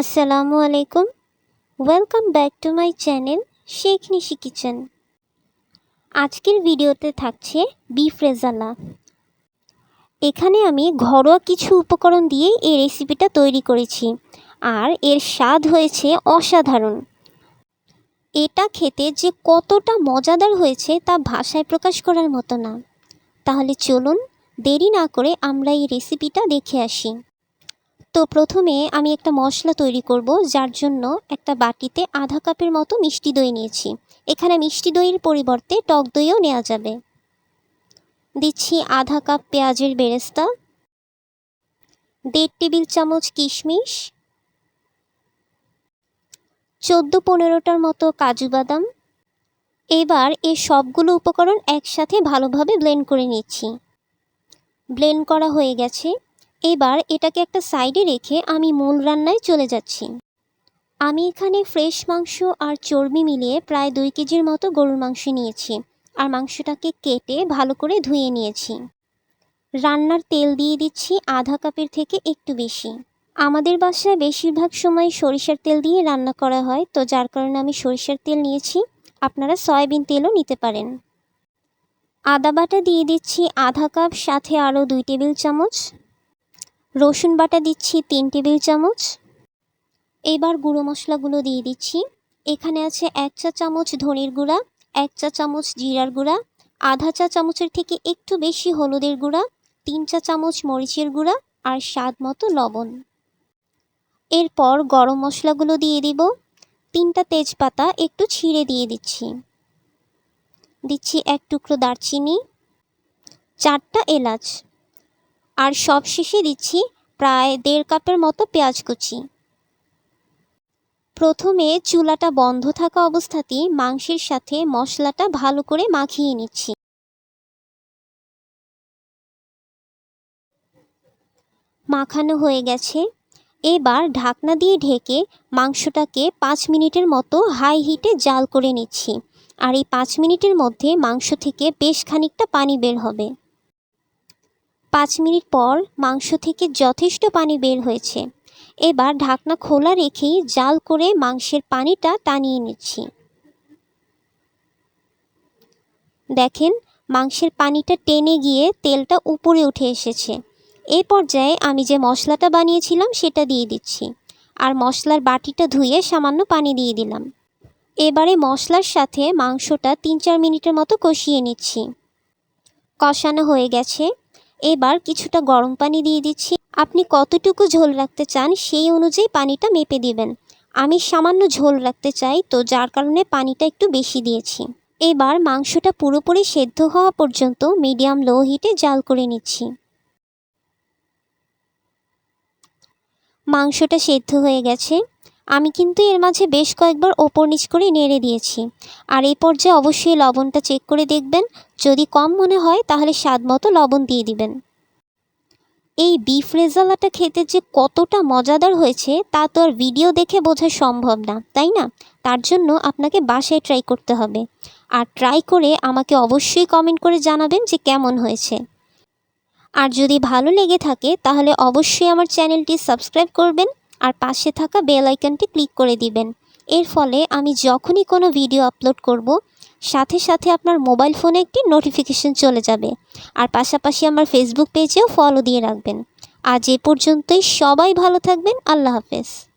আসসালামু আলাইকুম। Welcome back to my channel Sheikh Nishi kitchen আজকের ভিডিওতে থাকছে বিফ রেজালা এখানে আমি ঘরোয়া কিছু উপকরণ দিয়ে এই রেসিপিটা তৈরি করেছি, আর এর স্বাদ হয়েছে অসাধারণ। এটা খেতে যে কতটা মজাদার হয়েছে তা ভাষায় প্রকাশ করার মতো না। তাহলে চলুন দেরি না করে আমরা এই রেসিপিটা দেখে আসি। তো প্রথমে আমি একটা মশলা তৈরি করব, যার জন্য একটা বাটিতে আধা কাপের মতো মিষ্টি দই নিয়েছি। এখানে মিষ্টি দইয়ের পরিবর্তে টক দইও নেওয়া যাবে। দিচ্ছি আধা কাপ পেঁয়াজের বেরেস্তা, দেড় টেবিল চামচ কিশমিশ, চোদ্দ পনেরোটার মতো কাজু বাদাম। এবার এই সবগুলো উপকরণ একসাথে ভালোভাবে ব্লেন্ড করে নিচ্ছি। ব্লেন্ড করা হয়ে গেছে। এবার এটাকে একটা সাইডে রেখে আমি মূল রান্নায় চলে যাচ্ছি। আমি এখানে ফ্রেশ মাংস আর চর্বি মিলিয়ে প্রায় দুই কেজির মতো গরুর মাংস নিয়েছি আর মাংসটাকে কেটে ভালো করে ধুয়ে নিয়েছি। রান্নার তেল দিয়ে দিচ্ছি আধা কাপের থেকে একটু বেশি। আমাদের বাসায় বেশিরভাগ সময় সরিষার তেল দিয়ে রান্না করা হয়, তো যার কারণে আমি সরিষার তেল নিয়েছি। আপনারা সয়াবিন তেলও নিতে পারেন। আদা বাটা দিয়ে দিচ্ছি আধা কাপ, সাথে আরও দুই টেবিল চামচ। রসুন বাটা দিচ্ছি তিন টেবিল চামচ। এবার গুঁড়ো মশলাগুলো দিয়ে দিচ্ছি। এখানে আছে এক চা চামচ ধনির গুঁড়া, এক চা চামচ জিরার গুঁড়া, আধা চা চামচের থেকে একটু বেশি হলুদের গুঁড়া, তিন চা চামচ মরিচের গুঁড়া আর স্বাদ মতো লবণ। এরপর গরম মশলাগুলো দিয়ে দিব। তিনটা তেজপাতা একটু ছিঁড়ে দিয়ে দিচ্ছি। দিচ্ছি এক টুকরো দারচিনি, চারটা এলাচ। আর সব শেষে দিচ্ছি প্রায় দেড় কাপের মতো পেঁয়াজ কুচি। প্রথমে চুলাটা বন্ধ থাকা অবস্থাতেই মাংসের সাথে মশলাটা ভালো করে মাখিয়ে নিচ্ছি। মাখানো হয়ে গেছে। এবার ঢাকনা দিয়ে ঢেকে মাংসটাকে পাঁচ মিনিটের মতো হাই হিটে জাল করে নিচ্ছি। আর এই পাঁচ মিনিটের মধ্যে মাংস থেকে বেশ খানিকটা পানি বের হবে। পাঁচ মিনিট পর মাংস থেকে যথেষ্ট পানি বের হয়েছে। এবার ঢাকনা খোলা রেখেই জাল করে মাংসের পানিটা টানিয়ে নিচ্ছি। দেখেন, মাংসের পানিটা টেনে গিয়ে তেলটা উপরে উঠে এসেছে। এই পর্যায়ে আমি যে মশলাটা বানিয়েছিলাম সেটা দিয়ে দিচ্ছি। আর মশলার বাটিটা ধুয়ে সামান্য পানি দিয়ে দিলাম। এবারে মশলার সাথে মাংসটা তিন চার মিনিটের মতো কষিয়ে নিচ্ছি। কষানো হয়ে গেছে। এবার কিছুটা গরম পানি দিয়ে দিচ্ছি। আপনি কতটুকু ঝোল রাখতে চান সেই অনুযায়ী পানিটা মেপে দিবেন। আমি সামান্য ঝোল রাখতে চাই, তো যার কারণে পানিটা একটু বেশি দিয়েছি। এবার মাংসটা পুরোপুরি সেদ্ধ হওয়া পর্যন্ত মিডিয়াম লো হিটে জাল করে নিচ্ছি। মাংসটা সেদ্ধ হয়ে গেছে। আমি কিন্তু এর মাঝে বেশ কয়েকবার ওপর নিচ করে নেড়ে দিয়েছি। আর এই পর্যায়ে অবশ্যই লবণটা চেক করে দেখবেন। যদি কম মনে হয়, তাহলে স্বাদ মতো লবণ দিয়ে দিবেন। এই বিফ রেজালাটা খেতে যে কতটা মজাদার হয়েছে, তা তো আর ভিডিও দেখে বোঝা সম্ভব না, তাই না? তার জন্য আপনাকে বাসায় ট্রাই করতে হবে। আর ট্রাই করে আমাকে অবশ্যই কমেন্ট করে জানাবেন যে কেমন হয়েছে। আর যদি ভালো লেগে থাকে, তাহলে অবশ্যই আমার চ্যানেলটি সাবস্ক্রাইব করবেন। আর পাশে থাকা বেল আইকনটি ক্লিক করে দিবেন। এর ফলে আমি যখনই কোনো ভিডিও আপলোড করব, সাথে সাথে আপনার মোবাইল ফোনে একটি নোটিফিকেশন চলে যাবে। আর পাশাপাশি আমার ফেসবুক পেজেও ফলো দিয়ে রাখবেন। আজ এ পর্যন্তই। সবাই ভালো থাকবেন। আল্লাহ হাফেজ।